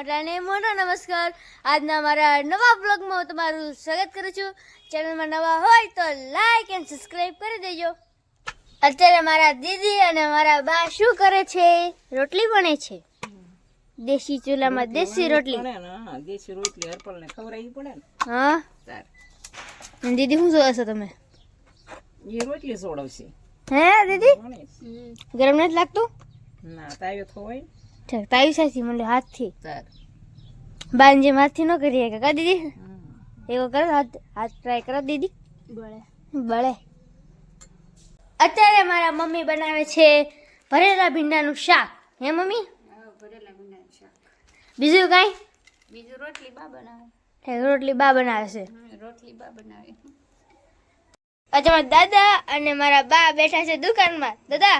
મોટાને મોટો નમસ્કાર. આજના મારા નવા બ્લોગમાં હું તમારું સ્વાગત કરું છું. ચેનલમાં નવા હોય તો લાઈક એન્ડ સબસ્ક્રાઇબ કરી દેજો. અત્યારે મારા દીદી અને મારા બા શું કરે છે? રોટલી બને છે. દેશી ચૂલામાં દેશી રોટલી. દેશી રોટલી હરપલ ને ખવડાવવી પડે ને. હા? દીદી શું જોવો છો તમે? એ રોટલી સોડવશે હે દીદી? ગરમ નથી લાગતું? ના તાવ્યો હોય ઠીક તાવી સાચી મને હાથથી. બાન જેમ હાથથી ન કરીએ કે કા દીદી. એવો કરો હાથ હાથ ટ્રાય કરો દીદી. બળે. બળે. અત્યારે મારા મમ્મી બનાવે છે ભરેલા ભીંડાનું શાક. હે મમ્મી? બીજું કાંઈ? બીજું રોટલી બા બનાવે. રોટલી બા બનાવે છે. રોટલી બા બનાવે. અચ્છા મારા દાદા અને મારા બા બેઠા છે દુકાનમાં. દાદા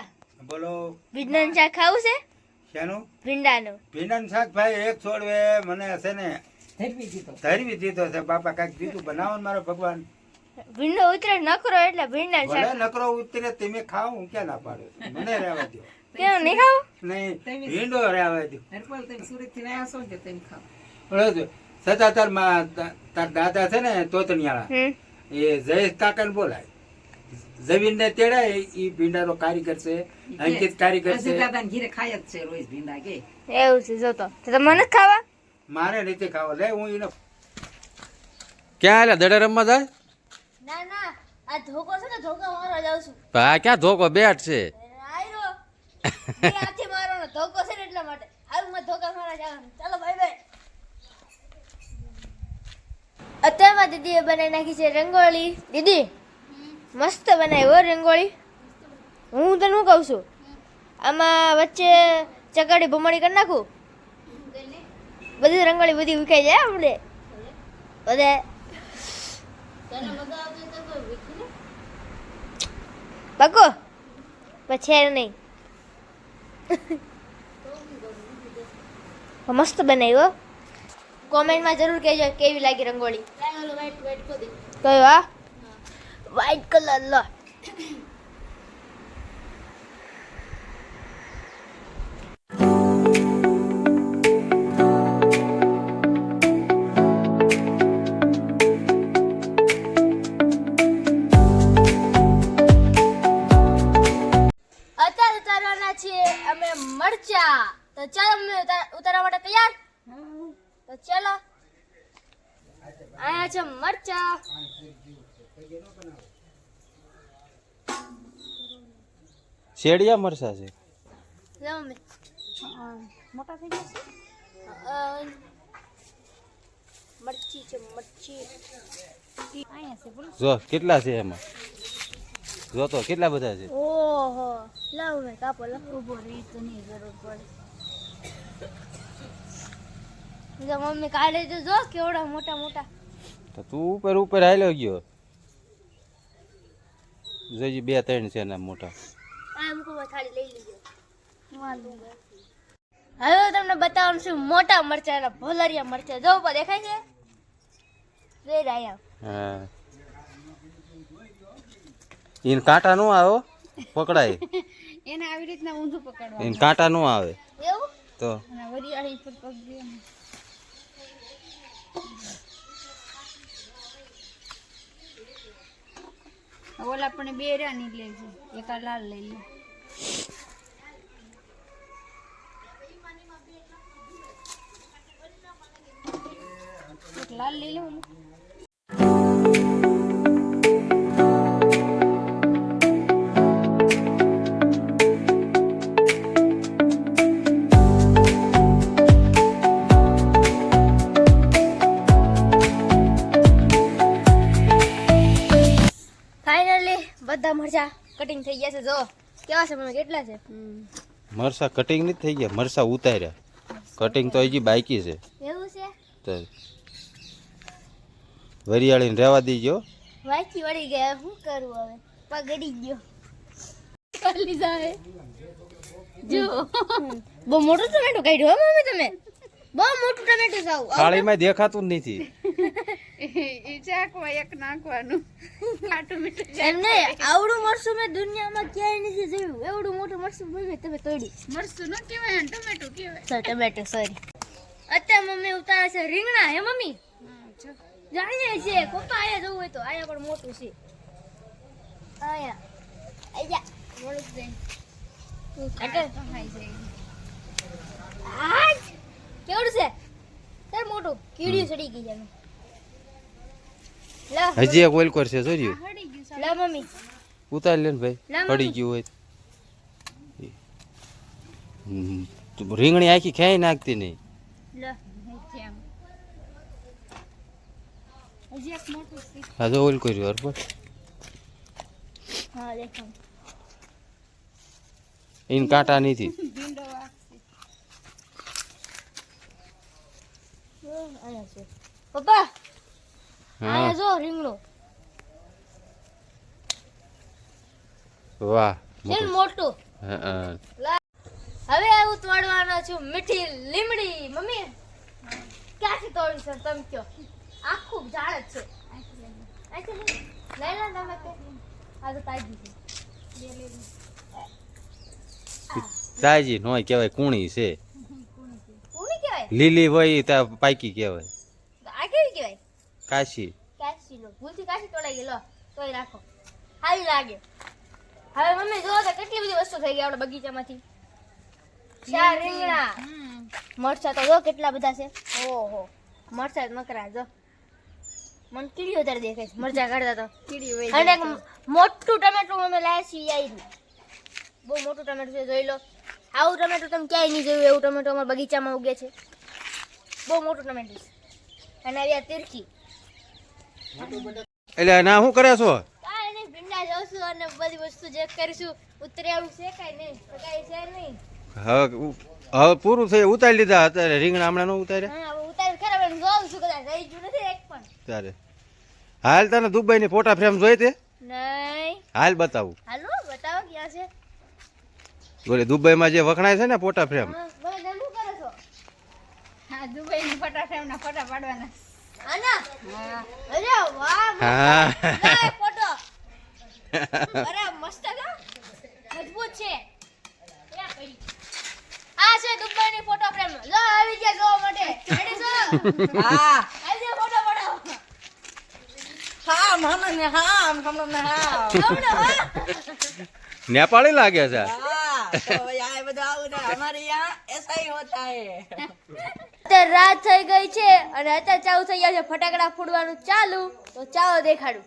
બોલો. વિજ્ઞાન શાક ખાવું છે? શાનું? ભીંડાનું. ભીંડાનું શાક ભાઈ એક છોડવે મને હશે ને. ધરવી દીધો. છે બાપા કાંઈક દીધું બનાવો ને મારો ભગવાન. ભીંડો ઉતરે નકરો એટલે ભીંડા શાક. નકરો ઉતરે તમે ખાવ હું ક્યાં ના પાડું? મને રહેવા દો કેમ નહીં ખાવ નહીં ભીંડો રહેવા દો હરપાલ તમે સુરતથી આવ્યા છો કે તમે ખાવ છતાં તારમાં તાર દાદા છે ને તોતણિયાળા એ જયેશ કાકાને બોલાય. જમીન ને તેડાય એ ભીંડાનો કારીગર છે અંકિત કારીગર છે ઘીરે ખાય જ છે રોજ ભીંડા કે. એવું છે જો તો. તમને જ ખાવા? મારે નથી ખાવા. લે હું એને ક્યાં આલ્યા દડા રમવા જાય? ના ના. આ ધોકો છે ને ધોકો મારવા જાઉં છું. ભા ક્યાં ધોકો? બેટ છે. આયરો. આથી હાથે મારવાનો. ધોકો છે ને એટલા માટે. આવું માં ધોકા મારવા જવાનું ચાલો બાય બાય અત્યારમાં દીદીએ બનાવી નાખી છે રંગોળી. દીદી? મસ્ત બનાવી હો રંગોળી. હું તને શું કહું છું? આમાં વચ્ચે ચકાડી ભમણી કરી નાખું. બધી રંગોળી બધી વિખાઈ જાય આપણે. બધે. પાકો પછી નહીં. મસ્ત બનાવ્યો કોમેન્ટમાં જરૂર કહેજો કેવી લાગી રંગોળી. કયો આ? વ્હાઈટ કલર લો અત્યારે ઉતારવાના છીએ અમે મરચા. તો ચાલો અમે ઉતારવા માટે તૈયાર? તો ચાલો. આયા છે મરચા. શેડિયા મરસા છે? લો મમ્મી મોટા થઈ ગયા છે? અ, મરચી છે મરચી. અહીંયા છે બોલો. જો કેટલા છે એમાં? જો તો કેટલા બધા છે? ઓહો લાવ મેં કાપો લો ઊભો રહી તો નહીં જરૂર પડે. જો મમ્મી કાઢે તો જો કેવડા મોટા મોટા તો તું ઉપર ઉપર હાલ્યો ગયો. જોઈ બે ત્રણ છે એના મોટા. હવે તમને બતાવવાનું છું મોટા મરચા અને ભોલરિયા મરચા. જો ઉપર દેખાય છે? જોઈ રહ્યા હા. એને કાંટા નો આવો પકડાય. એને આવી રીતના ઊંધું પકડવા ઈન કાંટા નો આવે. એવું? તો. વરિયાળી પર પગ ઓલા પણ બે રાની લે છે. એક આ લાલ લઈ લે. લાલ લઈ લે મરચા કટિંગ થઈ ગયા છે જો. કેવા છે મને કેટલા છે? મરસા કટિંગ નથી થઈ ગયા મરસા ઉતાર્યા. કટિંગ તો હજી બાકી છે. એવું છે? તો વરિયાળીને રહેવા દીજો. વાંચી વળી ગયા શું કરું હવે? પગડી ગયો. કાલી જાય જો. બહુ મોટું ટમેટું કાઢ્યું હો મમ્મી તમે. બહુ મોટું ટમેટું સાવ થાળીમાં દેખાતું જ નથી. એ એક નાખવાનું. ખાટું મીઠું એમને આવડું મરસું મેં દુનિયામાં ક્યાંય નથી જોયું. એવડું મોટું મરસું મમ્મી તમે તોડી. મરસું ન કહેવાય ટમેટું કહેવાય. Sir tomato sorry. અત્યારે મમ્મી ઉતારે છે રીંગણા હે મમ્મી? જાણીએ છે પપ્પા આયા જવું હોય તો આયા પણ મોટું છે. આયા આયા વળું ખાઈ આજ? કેવડું છે? સર મોટું. કીડી સડી ગઈ લા હજી એક ઓઇલ કરશે જોજો ઉતારી લે ને ભાઈ. પડી ગયું હોય હમ, તું રીંગણી આખી ખાઈ નાખતી નહીં. લા. ઓલ આમ. હજી એક હા જો ઓઇલ કર્યું બરાબર હા એને કાંટા નથી ભીંડો વાગશે આયા છે પપ્પા હા આયા જો રીંગણું વાહ છે ને મોટું. મોટું હા, હા. લા હવે હું તોડવાનો છું. મીઠી લીમડી. મમ્મી ક્યાંથી તોડી છે? તમે કયો આખું ઝાડ જ છે. અહીંથી લઈ લો તમે તે. આ તો તાજી છે. તાજી નોય કહેવાય કુણી છે. કુણી કહેવાય? લીલી હોય તો પાકી કહેવાય. આ કેવી કહેવાય? કાશી. કાશી નો ભૂલથી કાશી તોડાઈ ગયેલો લો તોય રાખો. સારી લાગે. હવે મમ્મી જોવો તો કેટલી બધી વસ્તુ થઈ ગઈ આપણા બગીચામાંથી. ચાર રીંગણા. મરચા તો જો કેટલા બધા છે. ઓહો. મરચા મકરા જો. મને કીડી વધારે દેખાય છે. મરચા કાઢતા તો. કીડી અને એક મોટું ટમેટું અમે લાયા છીએ આવી બહુ મોટું ટમેટું છે જોઈ લો. આવું ટમેટું તમે ક્યાંય નહીં જોયું એવું ટમેટું અમારા બગીચામાં ઉગે છે. બહુ મોટું ટમેટું છે. અને આવી આ તીરકી. એટલે ના શું કરે છો? કાંઈ નહીં ભીંડા જોશું અને બધી વસ્તુ જે કરીશું. ઉતરેલું છે કાંઈ નહીં? કાંઈ છે નહીં. હવે હવે પૂરું થઈ ઉતારી લીધા અત્યારે. રીંગણા હમણાં ન ઉતાર્યા? હા હવે ઉતારી ખરા પણ જોઉં છું કદાચ. રહી ગયું નથી એક પણ. ત્યારે. હાલ તને દુબઈની ફોટા ફ્રેમ જોઈ તે? હાલ બતાવું. બોલે દુબઈ માં દુબઈમાં જે વખણાય છે ને ફોટા ફ્રેમ. હા જમવું કરો છો હા દુબઈની ફટાફટ ફટા પાડવાના આના હા અરે વાહ હા લા, એક ફોટો અરે મસ્ત છે મજબૂત છે ક્યાં પડી? આ ની ફોટો ફ્રેમ લો આવી ગયા જોવા માટે. રેડી છો? હા. આવી ફોટો પડાવો હા મને ને હા તમને હા. તમને હા. નેપાળી લાગે છે. બધા આવું ને અમારે અહીંયા એસા હી હોતા હે અત્યારે રાત થઈ ગઈ છે અને અત્યારે ચાવ થઈ ગયા છે ફટાકડા ફોડવાનું. ચાલુ. તો ચાલો દેખાડું.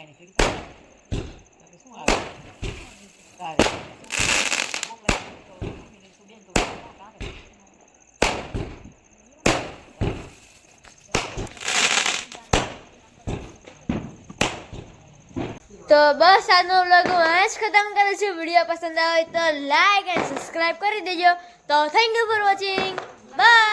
તો બસ આજનો વ્લોગ હું આ જ ખતમ કરું છું વીડિયો પસંદ આવે તો લાઈક એન્ડ સબસ્ક્રાઇબ કરી દેજો તો thank you for watching bye